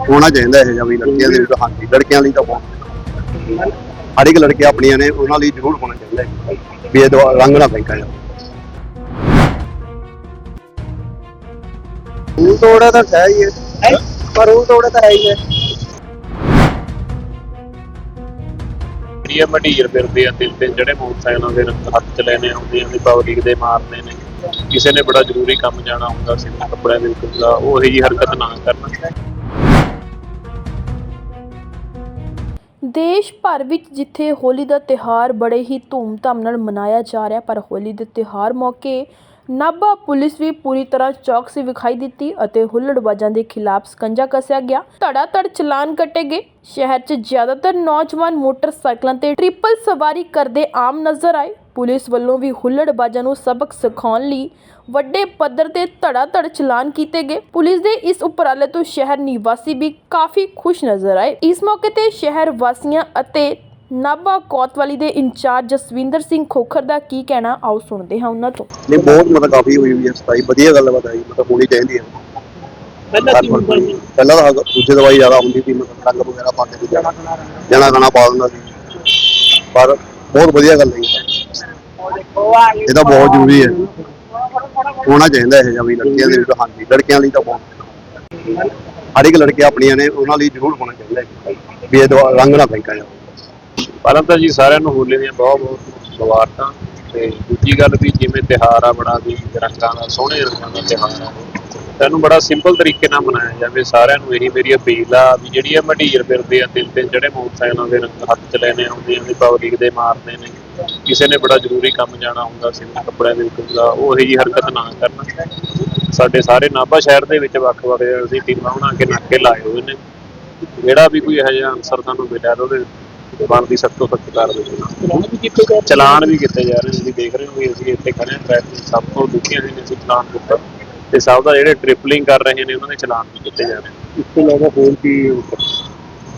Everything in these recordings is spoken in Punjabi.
ਹੋਣਾ ਚਾਹੀਦਾ ਇਹ ਜਿਹਾ ਵੀ ਲੜਕੀਆਂ ਦੇ ਵਿੱਚ ਹਾਂਜੀ ਲੜਕੀਆਂ ਲਈ ਤਾਂ ਬਹੁਤ ਹਰ ਇੱਕ ਲੜਕੀਆਂ ਆਪਣੀਆਂ ਨੇ ਉਹਨਾਂ ਲਈ ਜ਼ਰੂਰ ਹੋਣਾ ਚਾਹੀਦਾ ਵੀ ਇਹ ਦਵਾ- ਰੰਗ ਨਾ ਫੈਂਕਾ ਜਾ ਤੋੜਾ ਤਾਂ ਹੈ ਹੀ ਹੈ। ਪਰ ਰੂਲ ਤੋੜਾ ਤਾਂ ਹੈ ਹੀ ਹੈ। ਜਿਹੜੀਆਂ ਮਢੀਰ ਫਿਰਦੇ ਆ ਤਿੰਨ ਤਿੰਨ ਜਿਹੜੇ ਮੋਟਰਸਾਈਕਲਾਂ ਦੇ ਹੱਥ ਚ ਲੈਣੇ ਆਉਂਦੇ ਆ ਤੇ ਪਬਲਿਕ ਦੇ ਮਾਰਦੇ ਨੇ। ਕਿਸੇ ਨੇ ਬੜਾ ਜ਼ਰੂਰੀ ਕੰਮ ਜਾਣਾ ਹੁੰਦਾ ਸੀ ਕੱਪੜਿਆਂ ਦੇ ਵਿੱਚ ਉਹ ਇਹੀ ਹਰਕਤ ਨਾ ਕਰਨ। ਦੇਸ਼ ਭਰ ਵਿੱਚ ਜਿੱਥੇ ਹੋਲੀ ਦਾ ਤਿਉਹਾਰ ਬੜੇ ਹੀ ਧੂਮਧਾਮ ਨਾਲ ਮਨਾਇਆ ਜਾ ਰਿਹਾ, ਪਰ ਹੋਲੀ ਦੇ ਤਿਉਹਾਰ ਮੌਕੇ ਨਾਭਾ ਪੁਲਿਸ ਵੀ ਪੂਰੀ ਤਰ੍ਹਾਂ ਚੌਕਸੀ ਵਿਖਾਈ ਦਿੱਤੀ ਅਤੇ ਹੁੱਲੜਬਾਜ਼ਾਂ ਦੇ ਖਿਲਾਫ ਸਕੰਜਾ ਕੱਸਿਆ ਗਿਆ। ਧੜਾਧੜ ਚਲਾਨ ਕੱਟੇ ਗਏ। ਸ਼ਹਿਰ 'ਚ ਜ਼ਿਆਦਾਤਰ ਨੌਜਵਾਨ ਮੋਟਰਸਾਈਕਲਾਂ ਤੇ ਟ੍ਰਿਪਲ ਸਵਾਰੀ ਕਰਦੇ ਆਮ ਨਜ਼ਰ ਆਏ। ਪੁਲਿਸ ਵੱਲੋਂ ਵੀ ਹੁੱਲੜਬਾਜ਼ਾਂ ਨੂੰ ਸਬਕ ਸਿਖਾਉਣ ਲਈ ਵੱਡੇ ਪੱਧਰ ਤੇ ਧੜਾਧੜ ਚਲਾਨ ਕੀਤੇ ਗਏ। ਪੁਲਿਸ ਦੇ ਇਸ ਉਪਰਾਲੇ ਤੋਂ ਸ਼ਹਿਰ ਨਿਵਾਸੀ ਵੀ ਕਾਫੀ ਖੁਸ਼ ਨਜ਼ਰ ਆਏ। ਇਸ ਮੌਕੇ ਤੇ ਸ਼ਹਿਰ ਵਾਸੀਆਂ ਅਤੇ ਨਾਭਾ ਕੋਤਵਾਲੀ ਦੇ ਇੰਚਾਰਜ ਜਸਵਿੰਦਰ ਸਿੰਘ ਖੋਖਰ ਦਾ ਕੀ ਕਹਿਣਾ ਆਓ ਸੁਣਦੇ ਹਾਂ ਉਹਨਾਂ ਤੋਂ। ਨਹੀਂ ਬਹੁਤ ਮਤਲਬ ਕਾਫੀ ਹੋਈ ਹੋਈ ਹੈ ਸਤਾਈ ਵਧੀਆ ਗੱਲਬਾਤ ਆਈ ਮਤਲਬ ਹੋਣੀ ਚਾਹੀਦੀ ਹੈ। ਪਹਿਲਾਂ ਕੀ ਹੁੰਦਾ ਸੀ? ਪਹਿਲਾਂ ਤਾਂ ਦੂਜੇ ਦਵਾਈ ਜ਼ਿਆਦਾ ਹੁੰਦੀ ਸੀ ਮਤਲਬ ਰੰਗ ਵਗੈਰਾ ਪਾ ਕੇ ਜਾਣਾ ਜਾਣਾ ਖਾਣਾ ਪਾ ਦਿੰਦਾ ਸੀ। ਪਰ ਬਹੁਤ ਵਧੀਆ ਗੱਲ ਹੈ ਇਹ ਤਾਂ ਬਹੁਤ ਜ਼ਰੂਰੀ ਹੈ। ਹੋਣਾ ਚਾਹੀਦਾ ਇਹ ਜਿਹਾ ਵੀ ਲੜਕੀਆਂ ਦੇ ਵਿੱਚ, ਹਾਂਜੀ, ਲੜਕੀਆਂ ਲਈ ਤਾਂ ਬਹੁਤ ਹਰ ਇੱਕ ਲੜਕੀਆਂ ਆਪਣੀਆਂ ਨੇ, ਉਹਨਾਂ ਲਈ ਜ਼ਰੂਰ ਹੋਣਾ ਚਾਹੀਦਾ ਹੈ ਵੀ ਇਹ ਰੰਗ ਨਾ ਫੈਂਕਾ ਜਾ ਪਹਿਲਾਂ ਤਾਂ ਜੀ ਸਾਰਿਆਂ ਨੂੰ ਹੋਲੀ ਦੀਆਂ ਬਹੁਤ ਬਹੁਤ ਮੁਬਾਰਕਾਂ ਤੇ ਦੂਜੀ ਗੱਲ ਵੀ ਜਿਵੇਂ ਤਿਹਾਰ ਆ, ਬੜਾ ਵੀ ਰੰਗਾਂ ਦਾ ਸੋਹਣੇ ਰੰਗਾਂ ਦਾ ਤਿਹਾਰ ਆ। ਤੈਨੂੰ ਬੜਾ ਸਿੰਪਲ ਤਰੀਕੇ ਨਾਲ ਮਨਾਇਆ ਜਾਵੇ, ਸਾਰਿਆਂ ਨੂੰ ਇਹੀ ਮੇਰੀ ਅਪੀਲ ਆ ਵੀ ਜਿਹੜੀ ਆ ਮਢੀਰ ਫਿਰਦੇ ਆ ਤਿੰਨ ਤਿੰਨ ਜਿਹੜੇ ਮੋਟਰਸਾਈਕਲਾਂ ਦੇ ਰੰਗ ਹੱਥ ਚ ਲੈਣੇ ਆਉਂਦੇ ਆ ਤੇ ਪਬਲਿਕ ਦੇ ਮਾਰਦੇ ਨੇ। ਕਿਸੇ ਨੇ ਬੜਾ ਜ਼ਰੂਰੀ ਕੰਮ ਜਾਣਾ ਹੁੰਦਾ ਸੀ ਕੱਪੜਿਆਂ ਦੇ ਵਿੱਚ ਦਾ ਉਹ ਇਹੀ ਜਿਹੀ ਹਰਕਤ ਨਾ ਕਰਨ। ਸਾਡੇ ਸਾਰੇ ਨਾਭਾ ਸ਼ਹਿਰ ਦੇ ਵਿੱਚ ਵੱਖ-ਵੱਖ ਅਸੀਂ ਟੀਮਾਂ ਬਣਾ ਕੇ ਨਾਕੇ ਲਾਏ ਹੋਏ ਨੇ। ਜਿਹੜਾ ਵੀ ਕੋਈ ਇਹੋ ਜਿਹਾ ਅਨਸਰ ਤੁਹਾਨੂੰ ਮਿਲਿਆ ਤਾਂ ਉਹਦੇ ਬਣਦੀ ਸਖਤ ਤੋਂ ਸਖਤ ਕਾਰਵਾਈ ਚਲਾਨ ਵੀ ਕੀਤੇ ਜਾ ਰਹੇ ਤੁਸੀਂ ਦੇਖ ਰਹੇ ਹੋ ਵੀ ਅਸੀਂ ਇੱਥੇ ਖੜੇ ਹਾਂ ਟ੍ਰੈਫਿਕ ਸਭ ਤੋਂ ਦੁਖੀਆਂ ਨੇ ਅਸੀਂ ਚਲਾਨ ਕੀਤਾ ਤੇ ਸਭ ਦਾ ਜਿਹੜੇ ਟ੍ਰਿਪਲਿੰਗ ਕਰ ਰਹੇ ਨੇ ਉਹਨਾਂ ਦੇ ਚਲਾਨ ਵੀ ਕੀਤੇ ਜਾ ਰਹੇ ਨੇ? ਇਸ ਤੋਂ ਇਲਾਵਾ ਹੋਰ ਕੀ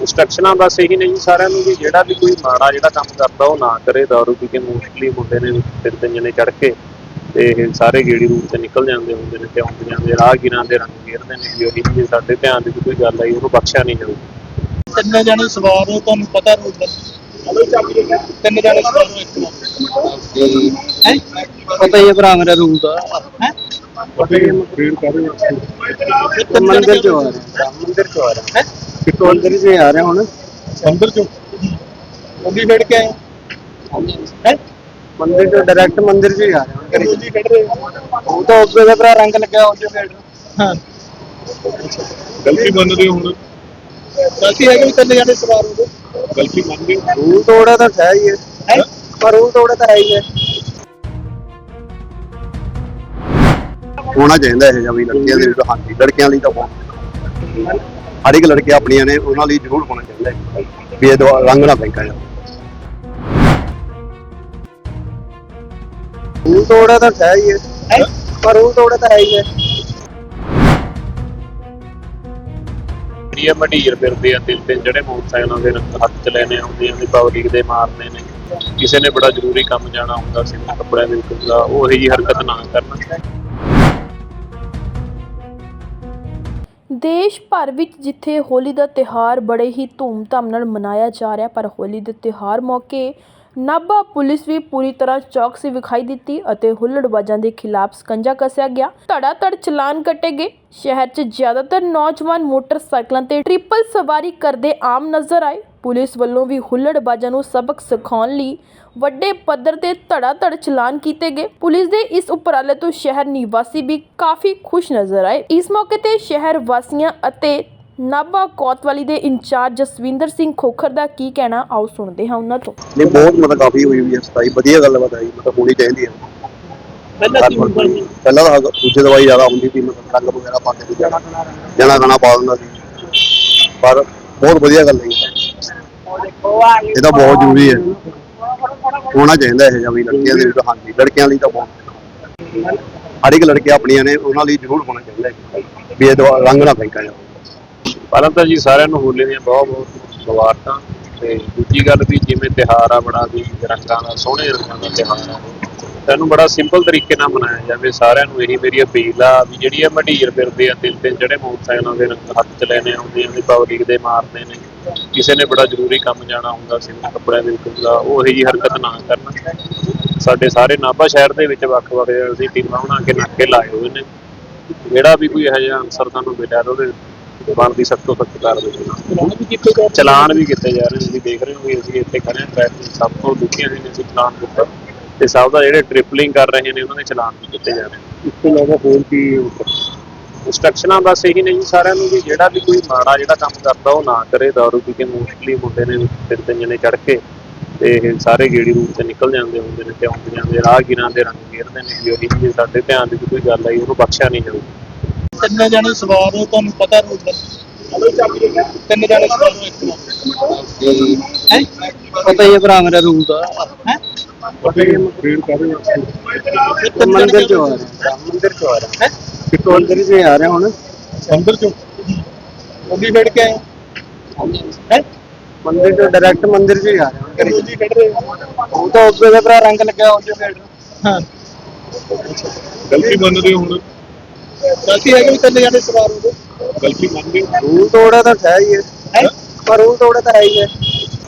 ਇੰਸਟਰਕਸ਼ਨਾਂ ਬਸ ਇਹੀ ਨਹੀਂ ਸਾਰਿਆਂ ਨੂੰ ਵੀ ਜਿਹੜਾ ਵੀ ਕੋਈ ਮਾੜਾ ਜਿਹੜਾ ਕੰਮ ਕਰਦਾ ਉਹ ਨਾ ਕਰੇ ਦਾਰੂ ਪੀ ਕੇ ਮੋਸਟਲੀ ਮੁੰਡੇ ਨੇ ਤਿੰਨ ਤਿੰਨ ਜਣੇ ਚੜ ਕੇ ਤੇ ਇਹ ਸਾਰੇ ਗੇੜੀ ਰੂਟ ਤੇ ਨਿਕਲ ਜਾਂਦੇ ਹੁੰਦੇ ਨੇ ਤੇ ਆਉਂਦੀਆਂ ਦੇ ਰਾਹਗੀਰਾਂ ਦੇ ਰੰਗ ਘੇਰਦੇ ਨੇ ਵੀ ਉਹੀ ਜੇ ਸਾਡੇ ਧਿਆਨ ਦੇ ਕੋਈ ਗੱਲ ਆਈ ਉਹਨੂੰ ਬਖਸ਼ਿਆ ਨਹੀਂ ਜਾਊ। ਤਿੰਨ ਜਣੇ ਸਵਾਰ ਹੋ ਤੁਹਾਨੂੰ ਪਤਾ ਰੂਲ ਦਾ। ਤਿੰਨ ਜਣੇ ਸਵਾਰ ਹੋ ਇੱਕ ਹੈ? ਪਤਾ ਹੀ ਹੈ ਭਰਾ ਮੇਰਾ ਰੂਲ ਦਾ। ਹੈ? ਮੰਦਿਰ ਚੋਂ ਆ ਰਿਹਾ ਮੰਦਿਰ ਚੋਂ ਆ ਰਿਹਾ। ਹੈ? ਕਿਤੋਂ ਅੰਦਰ ਹੀ ਆ ਰਿਹਾ ਹੁਣ? ਅੰਦਰ ਚੋਂ ਮੰਦਿਰ ਖੜ ਕੇ ਆਏ ਹੈ? ਮੰਦਿਰ ਤੋਂ ਡਾਇਰੈਕਟ ਮੰਦਿਰ ਚ ਹੀ ਆ ਰਿਹਾ ਹੁਣ ਜੀ ਕੱਢ ਰਹੇ ਉਹ ਤਾਂ ਉੱਪਰ ਦਾ ਭਰਾ ਰੰਗ ਲੱਗਿਆ ਹੋ ਜੋ ਗੇਟ ਹਾਂ। ਗਲਤੀ ਮੰਨਦੇ ਹੋ ਹੁਣ? ਗਲਤੀ ਹੈ ਕਿ ਤਿੰਨ ਜਣੇ ਸਵਾਰ ਹੋ ਗਲਤੀ ਮੰਨਦੇ ਹੋ? ਰੂਲ ਤੋੜਾ ਤਾਂ ਹੈ ਹੀ ਹੈ। ਪਰ ਰੂਲ ਤੋੜਾ ਤਾਂ ਹੈ ਹੀ ਹੈ। ਹੋਣਾ ਚਾਹੀਦਾ ਇਹ ਜਿਹਾ ਵੀ ਲੜਕੀਆਂ ਦੇ ਵਿੱਚ ਹਾਂਜੀ ਲੜਕੀਆਂ ਲਈ ਤਾਂ ਬਹੁਤ ਹਰ ਇੱਕ ਲੜਕੀਆਂ ਆਪਣੀਆਂ ਨੇ ਉਹਨਾਂ ਲਈ ਜ਼ਰੂਰ ਹੋਣਾ ਚਾਹੀਦਾ ਹੈ ਵੀ ਇਹ ਦਵਾ- ਰੰਗ ਨਾ ਫੈਂਕਾ ਜਾ ਰੂਲ ਤੋੜਾ ਤਾਂ ਹੈ ਹੀ ਹੈ। ਪਰ ਰੂਲ ਤੋੜਾ ਤਾਂ ਹੈ ਹੀ ਹੈ। ਜਿਹੜੀਆਂ ਮਢੀਰ ਫਿਰਦੇ ਆ ਤਿੰਨ ਤਿੰਨ ਜਿਹੜੇ ਮੋਟਰਸਾਈਕਲਾਂ ਦੇ ਰੰਗ ਹੱਥ ਚ ਲੈਣੇ ਆਉਂਦੇ ਆ ਤੇ ਪਬਲਿਕ ਦੇ ਮਾਰਦੇ ਨੇ। ਕਿਸੇ ਨੇ ਬੜਾ ਜ਼ਰੂਰੀ ਕੰਮ ਜਾਣਾ ਹੁੰਦਾ ਸੀ ਕੱਪੜਿਆਂ ਦੇ ਵਿੱਚ ਦਾ ਉਹ ਇਹੀ ਹਰਕਤ ਨਾ ਕਰਨ। ਦੇਸ਼ ਭਰ ਵਿੱਚ ਜਿੱਥੇ ਹੋਲੀ ਦਾ ਤਿਉਹਾਰ ਬੜੇ ਹੀ ਧੂਮਧਾਮ ਨਾਲ ਮਨਾਇਆ ਜਾ ਰਿਹਾ, ਪਰ ਹੋਲੀ ਦੇ ਤਿਉਹਾਰ ਮੌਕੇ ਨਾਭਾ ਪੁਲਿਸ ਵੀ ਪੂਰੀ ਤਰ੍ਹਾਂ ਚੌਕਸੀ ਵਿਖਾਈ ਦਿੱਤੀ ਅਤੇ ਹੁੱਲੜਬਾਜ਼ਾਂ ਦੇ ਖਿਲਾਫ ਸਕੰਜਾ ਕੱਸਿਆ ਗਿਆ। ਧੜਾਧੜ ਚਲਾਨ ਕੱਟੇ ਗਏ। ਸ਼ਹਿਰ 'ਚ ਜ਼ਿਆਦਾਤਰ ਨੌਜਵਾਨ ਮੋਟਰਸਾਈਕਲਾਂ ਤੇ ਟ੍ਰਿਪਲ ਸਵਾਰੀ ਕਰਦੇ ਆਮ ਨਜ਼ਰ ਆਏ। ਪੁਲਿਸ ਵੱਲੋਂ ਵੀ ਹੁੱਲੜਬਾਜ਼ਾਂ ਨੂੰ ਸਬਕ ਸਿਖਾਉਣ ਲਈ ਵੱਡੇ ਪੱਧਰ ਤੇ ਧੜਾਧੜ ਚਲਾਨ ਕੀਤੇ ਗਏ। ਪੁਲਿਸ ਦੇ ਇਸ ਉਪਰਾਲੇ ਤੋਂ ਸ਼ਹਿਰ ਨਿਵਾਸੀ ਵੀ ਕਾਫੀ ਖੁਸ਼ ਨਜ਼ਰ ਆਏ। ਇਸ ਮੌਕੇ ਤੇ ਸ਼ਹਿਰ ਵਾਸੀਆਂ ਅਤੇ ਨਾਭਾ ਕੋਤਵਾਲੀ ਦੇ ਇੰਚਾਰਜ ਜਸਵਿੰਦਰ ਸਿੰਘ ਖੋਖਰ ਦਾ ਕੀ ਕਹਿਣਾ ਆਓ ਸੁਣਦੇ ਹਾਂ ਉਹਨਾਂ ਤੋਂ। ਨਹੀਂ ਬਹੁਤ ਮਤਲਬ ਕਾਫੀ ਹੋਈ ਹੋਈ ਹੈ ਸਤਾਈ ਵਧੀਆ ਗੱਲਬਾਤ ਆਈ ਮਤਲਬ ਹੋਣੀ ਚਾਹੀਦੀ ਹੈ। ਪਹਿਲਾਂ ਕੀ ਹੁੰਦਾ ਸੀ ਪਹਿਲਾਂ ਤਾਂ ਦੂਜੇ ਦਵਾਈ ਜ਼ਿਆਦਾ ਹੁੰਦੀ ਸੀ ਮਤਲਬ ਰੰਗ ਵਗੈਰਾ ਪਾ ਕੇ ਜਾਣਾ ਜਾਣਾ ਪਾ ਦਿੰਦਾ ਸੀ। ਪਰ ਬਹੁਤ ਵਧੀਆ ਗੱਲ ਹੈ ਇਹ ਤਾਂ ਬਹੁਤ ਜ਼ਰੂਰੀ ਹੈ। ਹੋਣਾ ਚਾਹੀਦਾ ਇਹ ਜਿਹਾ ਵੀ ਲੜਕੀਆਂ ਦੇ ਵਿੱਚ, ਹਾਂਜੀ, ਲੜਕੀਆਂ ਲਈ ਤਾਂ ਬਹੁਤ ਹਰ ਇੱਕ ਲੜਕੀਆਂ ਆਪਣੀਆਂ ਨੇ, ਉਹਨਾਂ ਲਈ ਜ਼ਰੂਰ ਹੋਣਾ ਚਾਹੀਦਾ ਹੈ। ਵੀ ਇਹ ਦਵਾ- ਰੰਗ ਨਾ ਫੈਂਕਾ ਜਾ ਪਹਿਲਾਂ ਤਾਂ ਜੀ ਸਾਰਿਆਂ ਨੂੰ ਹੋਲੀ ਦੀਆਂ ਬਹੁਤ ਬਹੁਤ ਮੁਬਾਰਕਾਂ ਤੇ ਦੂਜੀ ਗੱਲ ਵੀ ਜਿਵੇਂ ਤਿਹਾਰ ਆ, ਬੜਾ ਵੀ ਰੰਗਾਂ ਦਾ ਸੋਹਣੇ ਰੰਗਾਂ ਦਾ ਤਿਹਾਰ ਆ। ਤੈਨੂੰ ਬੜਾ ਸਿੰਪਲ ਤਰੀਕੇ ਨਾਲ ਮਨਾਇਆ ਜਾਵੇ, ਸਾਰਿਆਂ ਨੂੰ ਇਹੀ ਮੇਰੀ ਅਪੀਲ ਆ ਵੀ ਜਿਹੜੀ ਇਹ ਮਢੀਰ ਫਿਰਦੇ ਆ ਤਿੰਨ ਤਿੰਨ ਜਿਹੜੇ ਮੋਟਰਸਾਈਕਲਾਂ ਦੇ ਰੰਗ ਹੱਥ ਚ ਲੈਣੇ ਆਉਂਦੇ ਆ, ਵੀ ਪਬਲਿਕ ਦੇ ਮਾਰਦੇ ਨੇ। ਕਿਸੇ ਨੇ ਬੜਾ ਜ਼ਰੂਰੀ ਕੰਮ ਜਾਣਾ ਹੁੰਦਾ ਸੀ ਕੱਪੜਿਆਂ ਦੇ ਵਿੱਚ ਦਾ ਉਹ ਇਹੀ ਹਰਕਤ ਨਾ ਕਰਨ। ਸਾਡੇ ਸਾਰੇ ਨਾਭਾ ਸ਼ਹਿਰ ਦੇ ਵਿੱਚ ਵੱਖ-ਵੱਖ ਅਸੀਂ ਟੀਮਾਂ ਬਣਾ ਕੇ ਨਾਕੇ ਲਾਏ ਹੋਏ ਨੇ। ਜਿਹੜਾ ਵੀ ਕੋਈ ਇਹੋ ਜਿਹਾ ਅਨਸਰ ਸਾਨੂੰ ਮਿਲਿਆ ਉਹਦੇ ਬਣਦੀ ਸਖਤ ਤੋਂ ਸਖਤ ਕਾਰਵਾਈ ਚਲਾਨ ਵੀ ਕੀਤੇ ਜਾ ਰਹੇ ਨੇ? ਤੁਸੀਂ ਦੇਖ ਰਹੇ ਹੋ ਵੀ ਅਸੀਂ ਇੱਥੇ ਖੜੇ ਹਾਂ ਟ੍ਰੈਫਿਕ ਸਭ ਤੋਂ ਦੁਖੀਆਂ ਨੇ ਅਸੀਂ ਚਲਾਨ ਕੀਤਾ। ਤੇ ਸਭ ਦਾ ਜਿਹੜੇ ਟ੍ਰਿਪਲਿੰਗ ਕਰ ਰਹੇ ਨੇ ਉਹਨਾਂ ਦੇ ਚਲਾਨ ਵੀ ਕੀਤੇ ਜਾ ਰਹੇ ਨੇ। ਇਸ ਤੋਂ ਇਲਾਵਾ ਹੋਰ ਕੀ ਇੰਸਟਰਕਸ਼ਨਾਂ ਬਸ ਇਹੀ ਨੇ ਜੀ ਸਾਰਿਆਂ ਨੂੰ ਵੀ ਜਿਹੜਾ ਵੀ ਕੋਈ ਮਾੜਾ ਜਿਹੜਾ ਕੰਮ ਕਰਦਾ ਉਹ ਨਾ ਕਰੇ ਦਾਰੂ ਪੀ ਕੇ ਮੋਸਟਲੀ ਮੁੰਡੇ ਨੇ ਤਿੰਨ ਤਿੰਨ ਜਣੇ ਚੜ ਕੇ ਤੇ ਇਹ ਸਾਰੇ ਗੇੜੀ ਰੂਟ ਤੇ ਨਿਕਲ ਜਾਂਦੇ ਹੁੰਦੇ ਨੇ ਤੇ ਆਉਂਦੇ ਜਾਂਦੇ ਰਾਹਗੀਰਾਂ ਦੇ ਰੰਗ ਘੇਰਦੇ ਨੇ ਵੀ ਉਹੀ ਜੇ ਸਾਡੇ ਧਿਆਨ ਦੀ ਕੋਈ ਗੱਲ ਆਈ ਉਹਨੂੰ ਬਖਸ਼ਿਆ ਨਹੀਂ ਜਾਊ। ਤਿੰਨ ਜਣੇ ਸਵਾਰ ਹੋ ਤੁਹਾਨੂੰ ਪਤਾ ਰੂਟ ਦਾ। ਤਿੰਨ ਜਣੇ ਸਵਾਰ ਹੋ ਇੱਕ ਹੈ? ਪਤਾ ਹੀ ਹੈ ਭਰਾ ਮੇਰਾ ਰੂਟ ਦਾ। ਹੈ? ਫੇਰ ਕਾਹਦੇ ਵਾਸਤੇ? ਮੰਦਿਰ ਚੋਂ ਆ ਰਿਹਾ। ਮੰਦਿਰ ਚੋਂ ਆ ਰਿਹਾ। ਹੈ? ਹੁਣ। ਤੋਂ ਰਹੇ ਉਹ ਤਾਂ ਉੱਤੇ ਦਾ ਭਰਾ ਰੰਗ ਲੱਗਿਆ ਉਹ ਜੋ ਫੇੜ ਹਾਂ। ਗਲਤੀ ਮੰਨਦੇ ਹੋ ਹੁਣ? ਗਲਤੀ ਹੈ ਕਿ ਵੀ ਤਿੰਨ ਜਣੇ ਸਵਾਰ ਹੋ ਗਏ ਗਲਤੀ ਮੰਨਦੇ ਹੋ ਰੂਲ ਤੋੜਾ ਤਾਂ ਹੈ ਹੀ ਹੈ। ਪਰ ਰੂਲ ਤੋੜਾ ਤਾਂ ਹੈ ਹੀ ਹੈ।